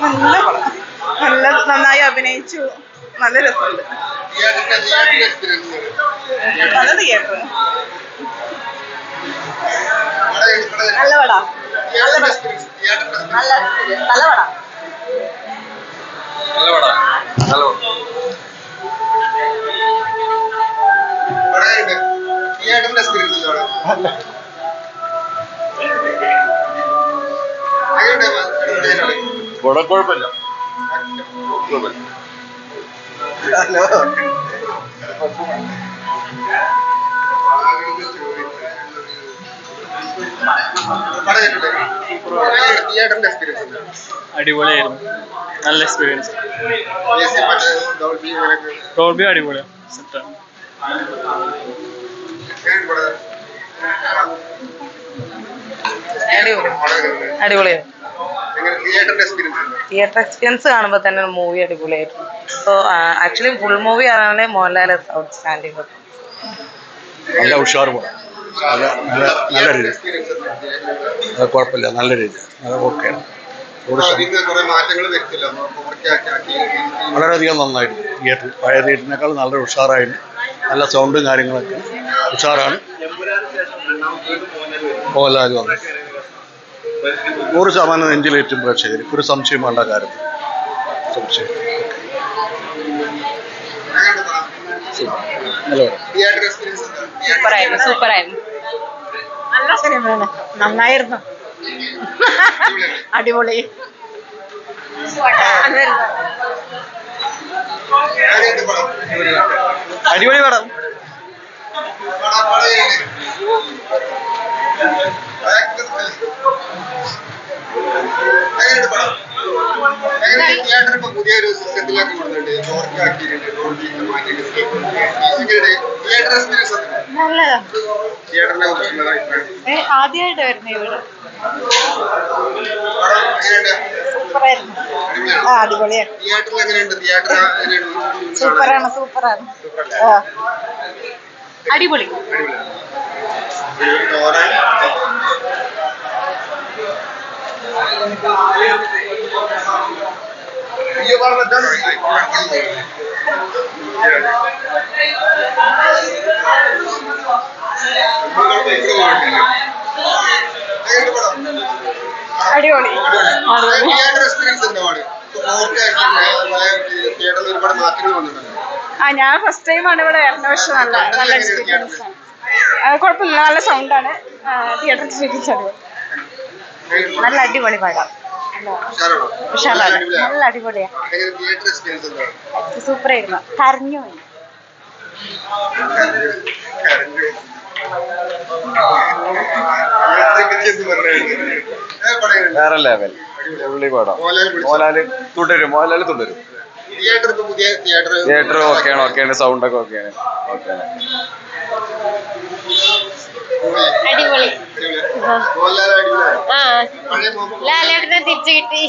നല്ല നല്ല നന്നായി അഭിനയിച്ചു നല്ല രസമുണ്ട് നല്ല തിയേറ്റർ നല്ല നല്ല നല്ല നല്ല പടാ നല്ല കുഴപ്പമില്ല. എക്സ്പീരിയൻസ് എന്താണ് അടിപൊളിയായിരുന്നു. നല്ല എക്സ്പീരിയൻസ് ഡോൾബി അടിപൊളിയാണ് സെറ്റാണ് അടിപൊളിയാണ് തിയേറ്റർ എക്സ്പീരിയൻസ് കാണുമ്പോൾ തന്നെ മൂവി അടിപൊളിയായിരുന്നു അപ്പോൾ ആക്ച്വലി ഫുൾ മൂവി ആണെങ്കിൽ മോഹൻലാൽ ഔട്ട്സ്റ്റാൻഡിങ് നല്ല ഉഷാർ നല്ല നല്ല നല്ല രീതി. കുഴപ്പമില്ല നല്ല രീതി. ഓക്കെ വളരെയധികം നന്നായിട്ട് തിയേറ്റർ പഴയ തിയേറ്ററിനേക്കാൾ നല്ല ഉഷാറായിട്ട് നല്ല സൗണ്ടും കാര്യങ്ങളൊക്കെ ഉഷാറാണ്. മോഹൻലാൽ വന്നു നൂറ് ശതമാനം നെഞ്ചിലേറ്റും പ്രേക്ഷകർ. ഒരു സംശയം വേണ്ട കാര്യത്തിൽ സംശയം. നല്ല സൂപ്പറായിരുന്നു സൂപ്പറായിരുന്നു. സിനിമയാണ്. നന്നായിരുന്നു. അടിപൊളി. അടിപൊളി പടം. പുതിയൊരു സിസ്റ്റത്തിലേക്ക് കൊണ്ടുണ്ട് ഫോർക്ക് ആക്കിയിട്ടുണ്ട് ഡോൾബി മാറ്റിയിട്ട് തിയേറ്റർ എക്സ്പീരിയൻസ് തിയേറ്ററിനെ കുറിച്ചുള്ള അഭിപ്രായം ആദ്യമായിട്ട് വരുന്ന ഇവിടെ സൂപ്പറായിരുന്നു അടിപൊളിയാണ് തിയേറ്ററിൽ എങ്ങനെയുണ്ട്? തിയേറ്റർ സൂപ്പറാണ്. സൂപ്പറാണ് അടിപൊളി. അടിപൊളി. തിയേറ്റർ എക്സ്പീരിയൻസ് എന്താണ് ഒരുപാട് മാറ്റങ്ങൾ വന്നിട്ടുണ്ട്. ആ ഞാൻ ഫസ്റ്റ് ടൈം ആണ് ഇവിടെ വരുന്നത് പക്ഷെ നല്ല നല്ല എക്സ്പീരിയൻസ് ആണ്. കുഴപ്പമില്ല. നല്ല സൗണ്ടാണ് തിയേറ്റർ എക്സ്പീരിയൻസ് ആണ് നല്ല അടിപൊളി പടം. ഉഷാറാണോ? നല്ല അടിപൊളിയാ. സൂപ്പർ ആയിരുന്നു കരഞ്ഞു പോയി. വേറെ ലെവൽ പടം? മോഹൻലാൽ തുടരും. മോഹൻലാൽ തുടരും. തിയേറ്റർ ഓക്കെ ആണ് ഓക്കെ ആണ് ഓക്കെയാണ് സൗണ്ട് ഒക്കെ ഓക്കെയാണ്. ഓക്കെയാണ് അടിപൊളി. ആ. ലാലേട്ടനെ തിരിച്ചു കിട്ടി.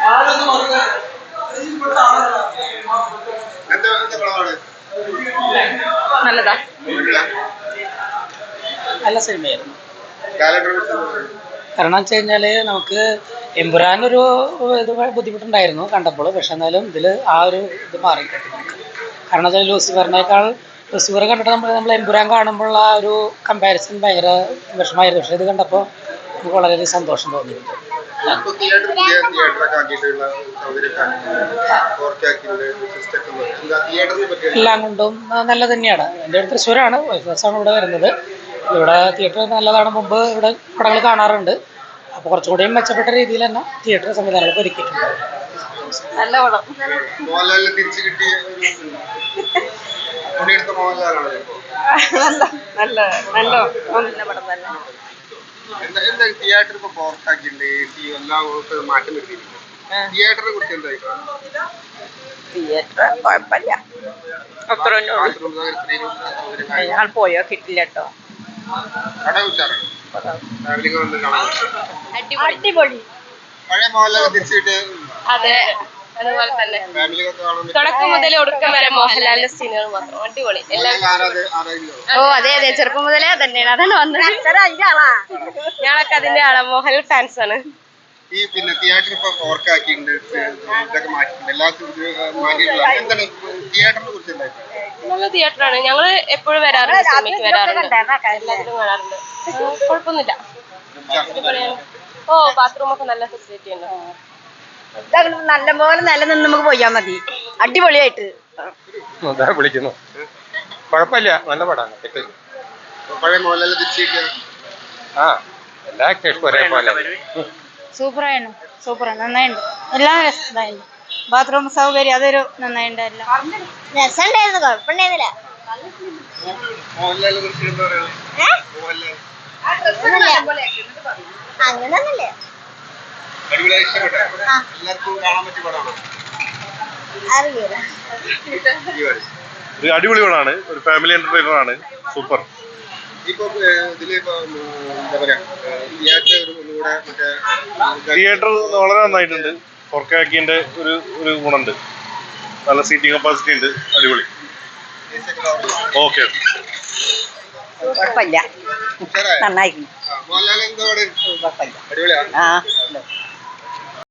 പടമാണ് നല്ലതാ. നല്ല സിനിമയായിരുന്നു? കാരണം വെച്ച് കഴിഞ്ഞാൽ നമുക്ക് എമ്പുരാൻ ഒരു ഇത് ബുദ്ധിമുട്ടുണ്ടായിരുന്നു കണ്ടപ്പോൾ പക്ഷെ എന്നാലും ഇതിൽ ആ ഒരു ഇത് മാറി നമുക്ക് കാരണം വെച്ചാൽ ലൂസിഫറിനേക്കാൾ ലൂസിഫർ കണ്ടിട്ട് നമ്മൾ നമ്മൾ എമ്പുരാൻ കാണുമ്പോൾ ആ ഒരു കമ്പാരിസൺ ഭയങ്കര വിഷമമായിരുന്നു. പക്ഷേ ഇത് കണ്ടപ്പോൾ നമുക്ക് വളരെയധികം സന്തോഷം തോന്നിയിട്ടുണ്ട്. ഇപ്പൊ തിയേറ്റർ പുതിയ തിയേറ്ററൊക്കെ ആക്കിയിട്ടുള്ള സൗകര്യമൊക്കെ നല്ല എല്ലാം കൊണ്ടും ആ, നല്ലത് തന്നെയാണ്. എന്റെ ഒരു തൃശ്ശൂരാണ് ആണ് ഇവിടെ വരുന്നത്. ഇവിടെ തിയേറ്റർ നല്ലതാണ് മുമ്പ് ഇവിടെ പടങ്ങൾ കാണാറുണ്ട്. അപ്പോൾ കുറച്ചുകൂടിയും മെച്ചപ്പെട്ട രീതിയിൽ തന്നെ തിയേറ്റർ സംവിധാനങ്ങൾ ഒരുക്കിയിട്ടുണ്ട്. നല്ല പടം. തിരിച്ചു കിട്ടിയ നല്ല നല്ല നല്ല നല്ല പടം തന്നെ. തിയേറ്റർ ഇപ്പൊ പുറത്താക്കിയിട്ടുണ്ട്? എ സി എല്ലാം ഒക്കെ മാറ്റം വരുത്തിയിട്ടുണ്ട് തിയേറ്ററിനെ കുറിച്ച് എന്താ തിയേറ്റർ കുഴപ്പമില്ല. അത്ര ഞങ്ങൾ പോയോ കിട്ടില്ല കേട്ടോ. അടിപൊളി. പഴയ മോഹൻലാൽ തിരിച്ചിട്ട് അതെ. അതുപോലെ തന്നെ. തുടക്കം മുതൽ ഒടുക്കം വരെ മോഹൻലാലിന്റെ സീനുകൾ മാത്രം. അടിപൊളി. ഓ അതെ അതെ. ചെറുപ്പം മുതലേ തന്നെയാണ് അതാണ് വന്നത്. ഞങ്ങളൊക്കെ അതിന്റെ ആളാ. മോഹൻലാൽ ഫാൻസ് ആണ് ഈ പിന്നെ തിയേറ്റർ ഇപ്പൊ ഓർക്കാക്കിയിട്ടുണ്ട്. ഇതൊക്കെ മാറ്റിയിട്ടുണ്ട്. എല്ലാ മാറ്റിയിട്ടില്ല എന്താണ് തിയേറ്ററിനെ കുറിച്ച് നല്ല തിയേറ്ററാണ് ഞങ്ങൾ എപ്പോഴും വരാറുണ്ട് സിനിമയ്ക്ക് വരാറുണ്ട്. വരാറുണ്ട്. കുഴപ്പമൊന്നുമില്ല. ഓ ബാത്റൂമൊക്കെ നല്ല ഫെസിലിറ്റി ഉണ്ട്. നല്ല പോലെ നിലനിന്ന് നമുക്ക് പോയാ മതി. അടിപൊളിയായിട്ട്. അതാ വിളിക്കുന്നു. കുഴപ്പമില്ല നല്ല പടാണ് പഴയ മോഹൻലാൽ തിരിച്ചിട്ട് ആ എല്ലാ ആക്ടേഴ്സും ഒരേപോലെ സൂപ്പറായിരുന്നു സൂപ്പറാണ് നന്നായിട്ടുണ്ട്. എല്ലാം ഇതായിരുന്നു ബാത്റൂം സൗകര്യം അതൊരു നന്നായിട്ടുണ്ട് എല്ലാം. രസമുണ്ടായിരുന്നു കുഴപ്പമുണ്ടായിരുന്നില്ല. മോഹൻലാലിനെ കുറിച്ച് എന്താ പറയുക? മോഹൻലാൽ. അങ്ങനൊന്നുമില്ല. ഒരു അടിപൊളി പടമാണ്. ഒരു ഫാമിലി എന്റർടൈനർ ആണ്. സൂപ്പർ തിയേറ്റർ വളരെ നന്നായിട്ടുണ്ട്. ഫോർക്കാക്കിന്റെ ഒരു ഒരു ഗുണമുണ്ട്. നല്ല സീറ്റിംഗ് കപ്പാസിറ്റി ഉണ്ട്. അടിപൊളി. ഓക്കെ കുഴപ്പമില്ല? നന്നായിരുന്നു ആ, മോഹൻലാൽ എന്തോ അവിടെ? കുഴപ്പമില്ല. അടിപൊളിയാ? ആ.